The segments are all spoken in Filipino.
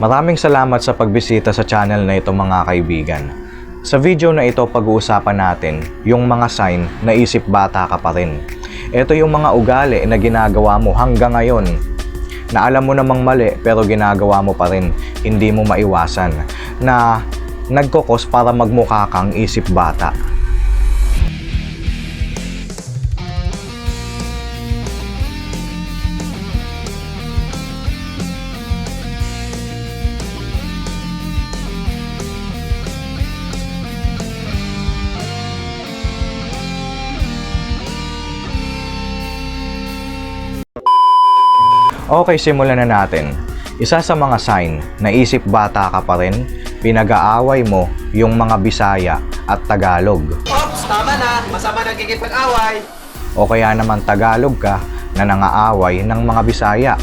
Maraming salamat sa pagbisita sa channel na ito mga kaibigan. Sa video na ito pag-uusapan natin yung mga sign na isip bata ka pa rin. Ito yung mga ugali na ginagawa mo hanggang ngayon na alam mo namang mali pero ginagawa mo pa rin, hindi mo maiwasan na nagkokos para magmukha kang isip bata. Okay, simulan na natin. Isa sa mga sign na isip bata ka pa rin, pinag-aaway mo yung mga Bisaya at Tagalog. Ops, tama na. Masama nagkikipag-away. O kaya naman Tagalog ka na nangaaway ng mga Bisaya.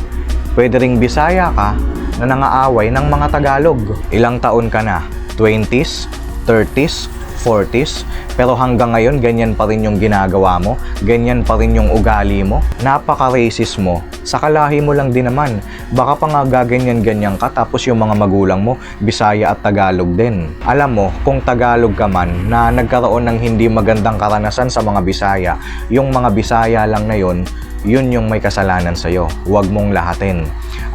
Pwede ring Bisaya ka na nangaaway ng mga Tagalog. Ilang taon ka na? 20s? 30s? 40s? Pero hanggang ngayon, ganyan pa rin yung ginagawa mo? Ganyan pa rin yung ugali mo? Napaka-racist mo. Sa kalahi mo lang din naman. Baka pa nga gaganyan-ganyan ka tapos yung mga magulang mo, Bisaya at Tagalog din. Alam mo, kung Tagalog ka man na nagkaroon ng hindi magandang karanasan sa mga Bisaya, yung mga Bisaya lang na yon yun yung may kasalanan sa'yo. Huwag mong lahatin.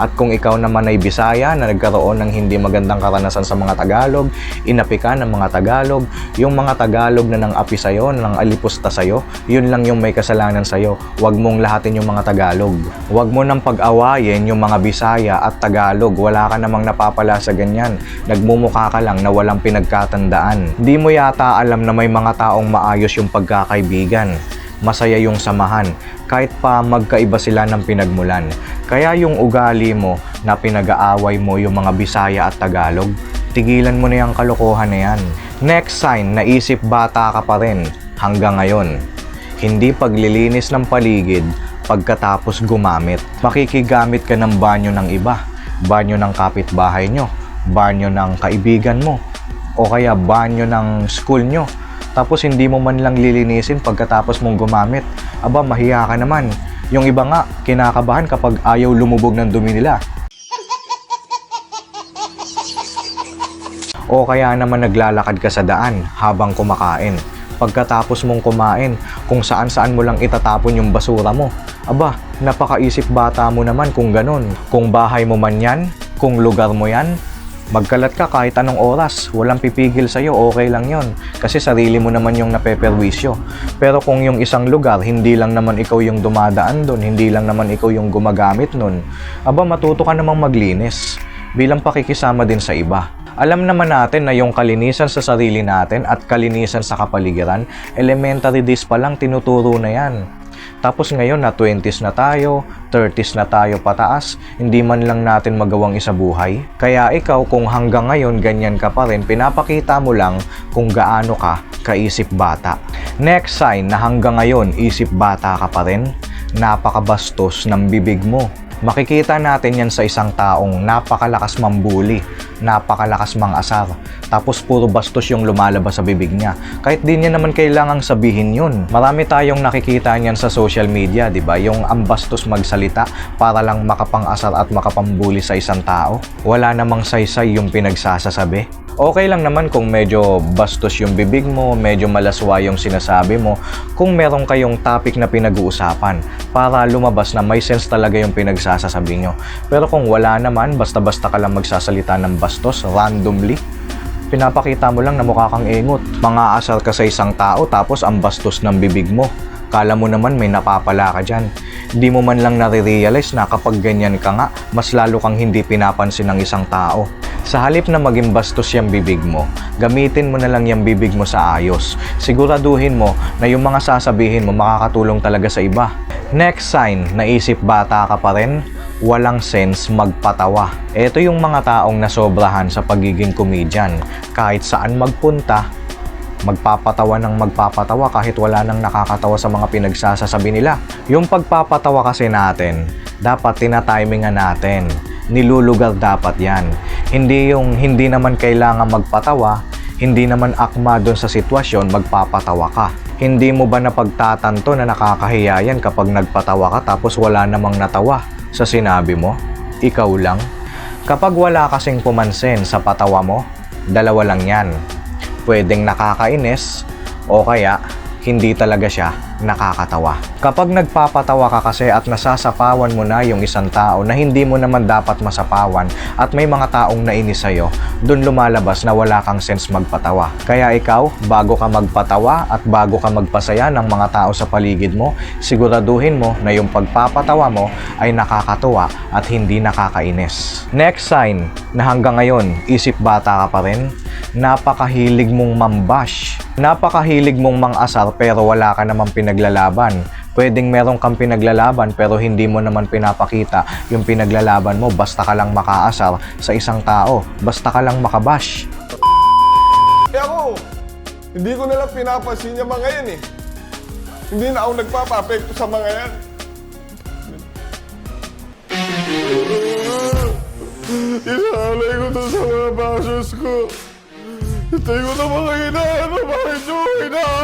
At kung ikaw naman ay Bisaya na nagkaroon ng hindi magandang karanasan sa mga Tagalog, inapi ka ng mga Tagalog, yung mga Tagalog na nang api sa'yo, na nang alipusta sa'yo, yun lang yung may kasalanan sa'yo. Huwag mong lahatin yung mga Tagalog. Huwag mo nang pag-awayin yung mga Bisaya at Tagalog. Wala ka namang napapala sa ganyan. Nagmumukha ka lang na walang pinagkatandaan. Di mo yata alam na may mga taong maayos yung pagkakaibigan masaya yung samahan kahit pa magkaiba sila ng pinagmulan. Kaya yung ugali mo na pinag-aaway mo yung mga Bisaya at Tagalog, tigilan mo na yung kalokohan na yan. Next sign, naisip bata ka pa rin hanggang ngayon. Hindi paglilinis ng paligid pagkatapos gumamit. Makikigamit ka ng banyo ng iba, banyo ng kapitbahay nyo, banyo ng kaibigan mo, o kaya banyo ng school nyo tapos hindi mo man lang lilinisin pagkatapos mong gumamit. Aba, mahiya ka naman. Yung iba nga, kinakabahan kapag ayaw lumubog ng dumi nila. O kaya naman naglalakad ka sa daan habang kumakain. Pagkatapos mong kumain, kung saan saan mo lang itatapon yung basura mo. Aba, napakaisip bata mo naman kung ganun. Kung bahay mo man yan, kung lugar mo yan, Magkalat ka kahit anong oras, walang pipigil sa'yo, okay lang yon Kasi sarili mo naman yung napeperwisyo. Pero kung yung isang lugar, hindi lang naman ikaw yung dumadaan doon, hindi lang naman ikaw yung gumagamit nun, aba matuto ka namang maglinis bilang pakikisama din sa iba. Alam naman natin na yung kalinisan sa sarili natin at kalinisan sa kapaligiran, elementary days pa lang tinuturo na yan. Tapos ngayon na 20s na tayo, 30s na tayo pataas, hindi man lang natin magawang isa buhay. Kaya ikaw kung hanggang ngayon ganyan ka pa rin, pinapakita mo lang kung gaano ka kaisip bata. Next sign na hanggang ngayon isip bata ka pa rin, napakabastos ng bibig mo. Makikita natin yan sa isang taong napakalakas mambuli, napakalakas mang asar, tapos puro bastos yung lumalabas sa bibig niya. Kahit di niya naman kailangang sabihin yun. Marami tayong nakikita niyan sa social media, di ba? Yung ang bastos magsalita para lang makapang-asar at makapambuli sa isang tao. Wala namang saysay yung pinagsasasabi. Okay lang naman kung medyo bastos yung bibig mo, medyo malaswa yung sinasabi mo, kung meron kayong topic na pinag-uusapan para lumabas na may sense talaga yung pinagsasasabi nyo. Pero kung wala naman, basta-basta ka lang magsasalita ng bastos randomly, pinapakita mo lang na mukha kang ingot. Mga asal ka sa isang tao tapos ang bastos ng bibig mo. Kala mo naman may napapala ka dyan. Di mo man lang nare-realize na kapag ganyan ka nga, mas lalo kang hindi pinapansin ng isang tao. Sa halip na maging bastos yung bibig mo, gamitin mo na lang yung bibig mo sa ayos. Siguraduhin mo na yung mga sasabihin mo makakatulong talaga sa iba. Next sign, naisip bata ka pa rin, walang sense magpatawa. Ito yung mga taong nasobrahan sa pagiging comedian. Kahit saan magpunta, magpapatawa ng magpapatawa kahit wala nang nakakatawa sa mga pinagsasasabi nila. Yung pagpapatawa kasi natin, dapat tinatimingan natin. Nilulugar dapat yan. Hindi yung hindi naman kailangan magpatawa, hindi naman akma doon sa sitwasyon, magpapatawa ka. Hindi mo ba napagtatanto na nakakahiya yan kapag nagpatawa ka tapos wala namang natawa sa sinabi mo? Ikaw lang? Kapag wala kasing pumansin sa patawa mo, dalawa lang yan. Pwedeng nakakainis o kaya hindi talaga siya nakakatawa. Kapag nagpapatawa ka kasi at nasasapawan mo na yung isang tao na hindi mo naman dapat masapawan at may mga taong nainis sa'yo, dun lumalabas na wala kang sense magpatawa. Kaya ikaw, bago ka magpatawa at bago ka magpasaya ng mga tao sa paligid mo, siguraduhin mo na yung pagpapatawa mo ay nakakatuwa at hindi nakakainis. Next sign na hanggang ngayon, isip bata ka pa rin, napakahilig mong mambash. Napakahilig mong mang-asar pero wala ka namang pinaglalaban. Pwedeng meron kang pinaglalaban pero hindi mo naman pinapakita yung pinaglalaban mo basta ka lang makaasar sa isang tao, basta ka lang makabash. Eh ako, hindi ko nalang pinapansin yung mga yan eh. Hindi na ako nagpapapekto sa mga yan. Ilalay ko to sa mga bashers ko. Itay ko na mga inaano, bakit yung inaaway?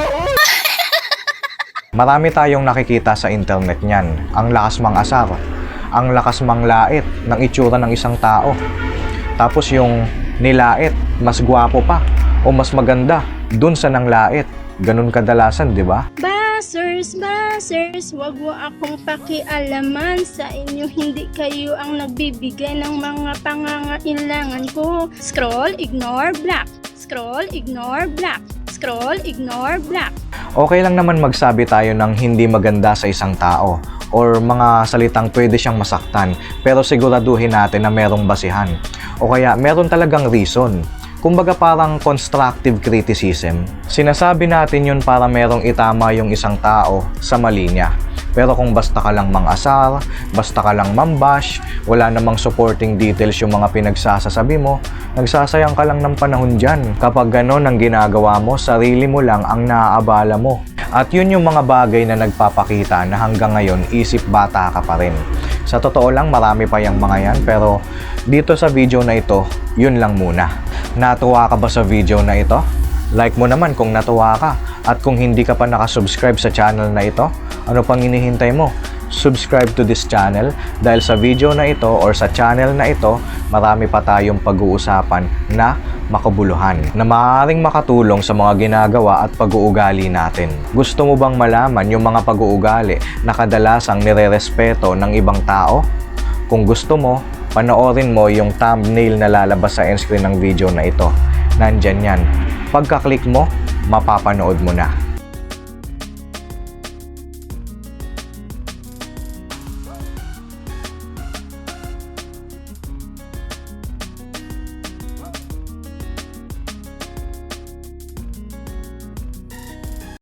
Marami tayong nakikita sa internet niyan. Ang lakas mang asar, ang lakas mang lait ng itsura ng isang tao. Tapos yung nilait, mas gwapo pa o mas maganda dun sa nang lait. Ganun kadalasan, di ba? Basers, basers, wag mo akong pakialaman sa inyo. Hindi kayo ang nagbibigay ng mga pangangailangan ko. Scroll, ignore, black. Scroll, ignore, black. Scroll, ignore, black. Okay lang naman magsabi tayo ng hindi maganda sa isang tao or mga salitang pwede siyang masaktan pero siguraduhin natin na merong basihan o kaya meron talagang reason. Kumbaga parang constructive criticism. Sinasabi natin yun para merong itama yung isang tao sa mali niya. Pero kung basta ka lang mang-asar, basta ka lang mambash, wala namang supporting details yung mga pinagsasasabi mo, nagsasayang ka lang ng panahon dyan. Kapag ganon ang ginagawa mo, sarili mo lang ang naaabala mo. At yun yung mga bagay na nagpapakita na hanggang ngayon isip bata ka pa rin. Sa totoo lang, marami pa yung mga yan, pero dito sa video na ito, yun lang muna. Natuwa ka ba sa video na ito? Like mo naman kung natuwa ka. At kung hindi ka pa nakasubscribe sa channel na ito, ano pang hinihintay mo? Subscribe to this channel dahil sa video na ito or sa channel na ito, marami pa tayong pag-uusapan na makabuluhan na maaaring makatulong sa mga ginagawa at pag-uugali natin. Gusto mo bang malaman yung mga pag-uugali na kadalasang nire-respeto ng ibang tao? Kung gusto mo, panoorin mo yung thumbnail na lalabas sa end screen ng video na ito. Nandyan yan. Pagka-click mo, mapapanood mo na.